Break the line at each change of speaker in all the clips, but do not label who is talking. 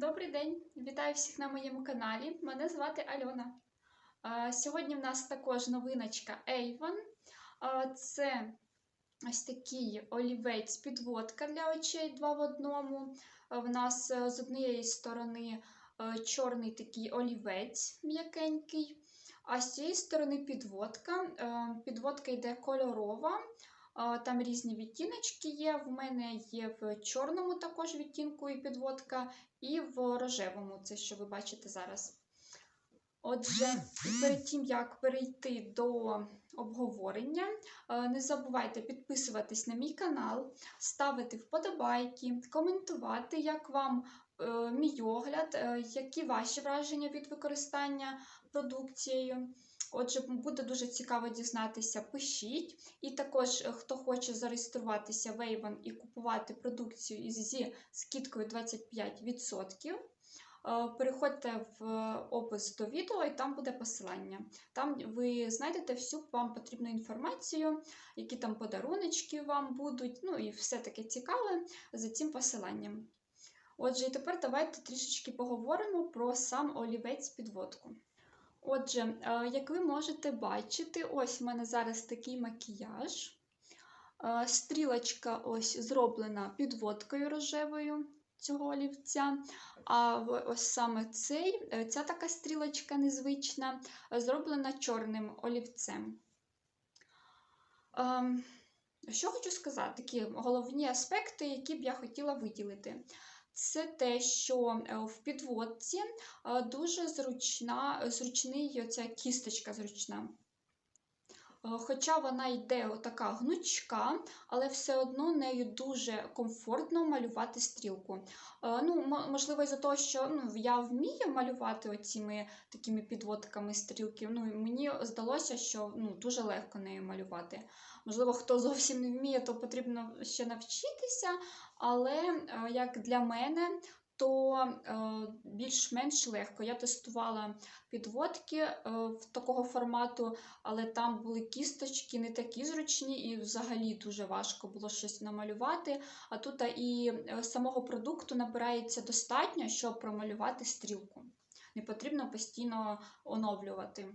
Добрий день! Вітаю всіх на моєму каналі. Мене звати Альона. Сьогодні в нас також новиночка Avon. Це ось такий олівець підводка для очей два в одному. В нас е, з однієї сторони е, чорний такий олівець м'якенький, а з цієї сторони підводка. Е, Підводка йде кольорова. Там різні відтіночки є. В мене є в чорному також відтінку і підводка, і в рожевому, це що ви бачите зараз. Отже, перед тим, як перейти до обговорення, е, не забувайте підписуватись на мій канал, ставити вподобайки, коментувати, як вам е, мій огляд, е, які ваші враження від використання продукцією. Отже, буде дуже цікаво дізнатися, пишіть. І також, е, хто хоче зареєструватися в Avon і купувати продукцію зі скидкою 25%, е, переходьте в опис до відео, і там буде посилання. Там ви знайдете всю вам потрібну інформацію, які там подаруночки вам будуть, ну і все таке цікаве за цим посиланням. Отже, і тепер давайте трішечки поговоримо про сам олівець підводку. Отже, е, як ви можете бачити, ось в мене зараз такий макіяж. Е, Стрілочка ось зроблена підводкою рожевою цього олівця. А ось саме цей, е, ця така стрілочка незвична, зроблена чорним олівцем. Ем, Що хочу сказати, такі головні аспекти, які б я хотіла виділити. Це те, що е, в підводці дуже зручна, зручний оця кісточка зручна. Е, Хоча вона йде така гнучка, але все одно нею дуже комфортно малювати стрілку. Е, Ну, можливо, із-за того, що ну, я вмію малювати оціми такими підводками стрілки. Ну, мені здалося, що ну, дуже легко нею малювати. Можливо, хто зовсім не вміє, то потрібно ще навчитися, але е, як для мене, то е, більш-менш легко. Я тестувала підводки е, в такого формату, але там були кісточки не такі зручні, і взагалі дуже важко було щось намалювати. А тут і е, самого продукту набирається достатньо, щоб промалювати стрілку. Не потрібно постійно оновлювати.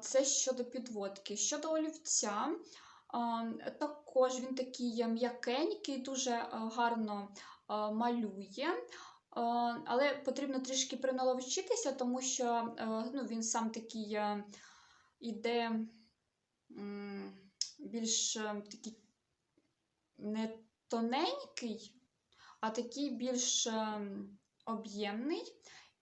Це щодо підводки. Щодо олівця, також він такий м'якенький, дуже гарно малює. Е, Але потрібно трішки приналовчитися, тому що е, ну, він сам такий е, іде більш е, такий не тоненький, а такий більш е, об'ємний.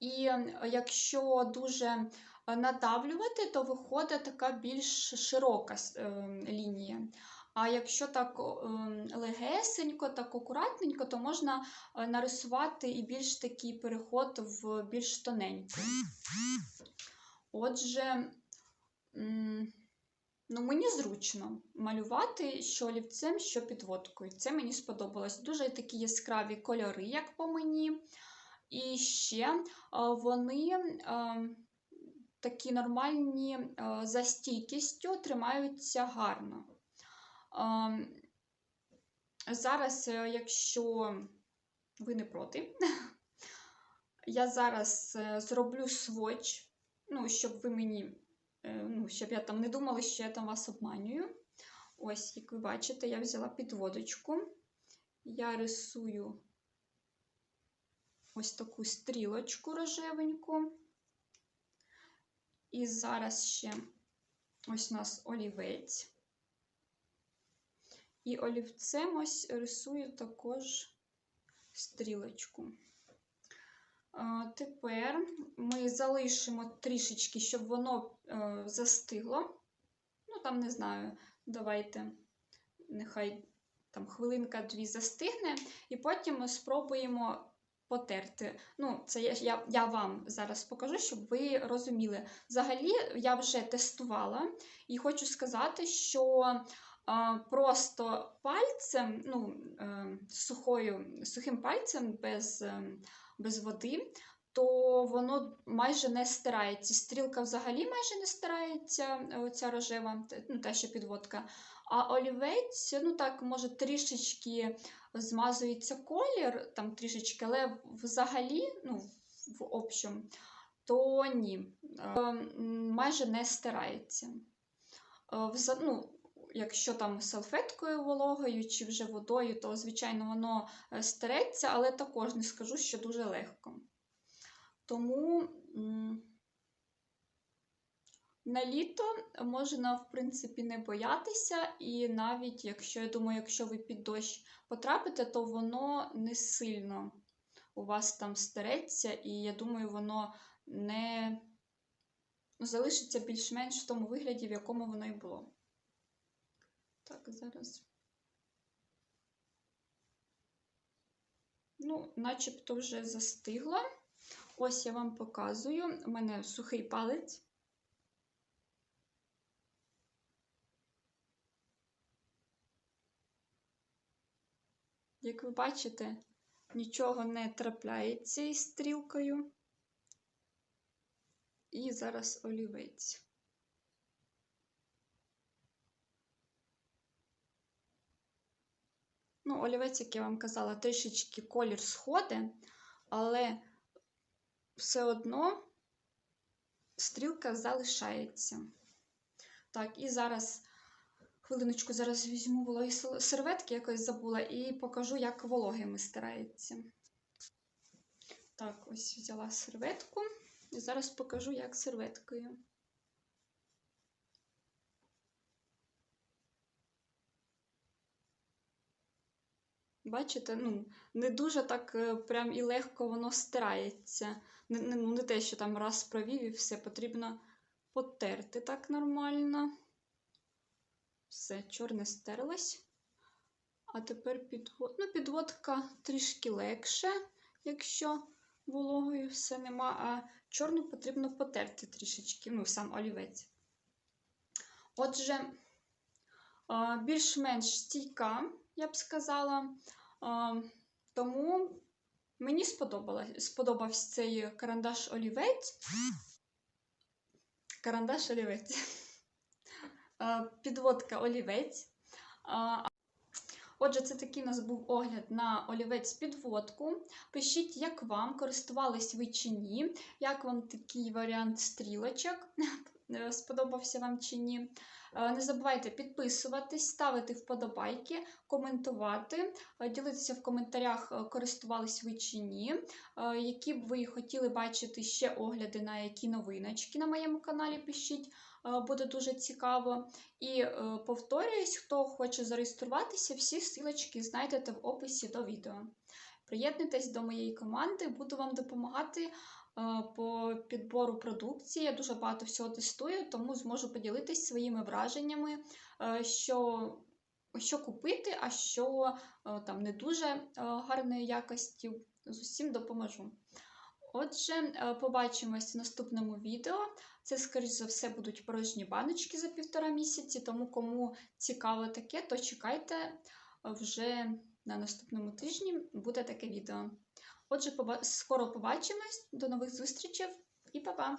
І е, якщо дуже е, надавлювати, то виходить така більш широка е, лінія. А якщо так ем, легесенько, так акуратненько, то можна е, нарисувати і більш такий переход в більш тоненьку. Отже, ну, мені зручно малювати що олівцем, що підводкою. Це мені сподобалось. Дуже такі яскраві кольори, як по мені. І ще е, вони е, такі нормальні за стійкістю тримаються гарно. Ем, Зараз, е, якщо ви не проти, я зараз е, зроблю сводч, ну, щоб ви мені, е, ну, щоб я там не думала, що я там вас обманюю. Ось, як ви бачите, я взяла підводочку, я рисую ось таку стрілочку рожевеньку. І зараз ще ось у нас олівець. І олівцем ось рисую також стрілочку. Тепер ми залишимо трішечки, щоб воно е, застигло. Ну, там, не знаю, давайте, нехай там хвилинка-дві застигне, і потім ми спробуємо потерти. Ну, це я, я, я вам зараз покажу, щоб ви розуміли. Взагалі, я вже тестувала і хочу сказати, що просто пальцем, ну, е, сухою, сухим пальцем без, е, без води, то воно майже не стирається. Стрілка взагалі майже не стирається, е, оця рожева, ну, та що підводка. А олівець, ну так, може, трішечки змазується колір, там трішечки, але взагалі, ну, в общем, то ні, майже не стирається. Ну, Якщо там салфеткою вологою чи вже водою, то, звичайно, воно е, стереться, але також не скажу, що дуже легко. Тому на літо можна, в принципі, не боятися, і навіть якщо, я думаю, якщо ви під дощ потрапите, то воно не сильно у вас там стереться, і я думаю, воно не залишиться більш-менш в тому вигляді, в якому воно і було. Так, зараз. Ну, начебто вже застигло. Ось я вам показую. У мене сухий палець. Як ви бачите, нічого не трапляється із стрілкою. І зараз олівець. Ну, олівець, як я вам казала, трішечки колір сходить, але все одно стрілка залишається. Так, і зараз, хвилиночку, зараз візьму вологі серветки, якось забула, і покажу, як вологими стирається. Так, ось взяла серветку, і зараз покажу, як серветкою. Бачите, ну, не дуже так е, прям і легко воно стирається. Не, не, ну, не те, що там раз провів і все, потрібно потерти так нормально. Все, чорне стерлось. А тепер підвод... ну, підводка трішки легше, якщо вологою все нема, а чорну потрібно потерти трішечки, ну, сам олівець. Отже, більш-менш стійка, я б сказала. Тому мені сподобався цей карандаш олівець. Карандаш олівець. Підводка олівець. Отже, це такий у нас був огляд на олівець підводку. Пишіть, як вам користувались ви чи ні, як вам такий варіант стрілочок, сподобався вам чи ні. Е, не забувайте підписуватись, ставити вподобайки, коментувати, е, ділитися в коментарях, е, користувались ви чи ні, які б ви хотіли бачити ще огляди на які новиночки на моєму каналі пишіть. Буде дуже цікаво. І повторююсь, хто хоче зареєструватися, всі силочки знайдете в описі до відео. Приєднуйтесь до моєї команди, буду вам допомагати Е, по підбору продукції. Я дуже багато всього тестую, тому зможу поділитись своїми враженнями, е, що що купити, а що е, там не дуже гарної якості. З усім допоможу. Отже, побачимось в наступному відео. Це, скоріш за все, будуть порожні баночки за півтора місяці, тому кому цікаво таке, то чекайте вже на наступному тижні буде таке відео. Отже, скоро побачимось, до нових зустрічей і па-па!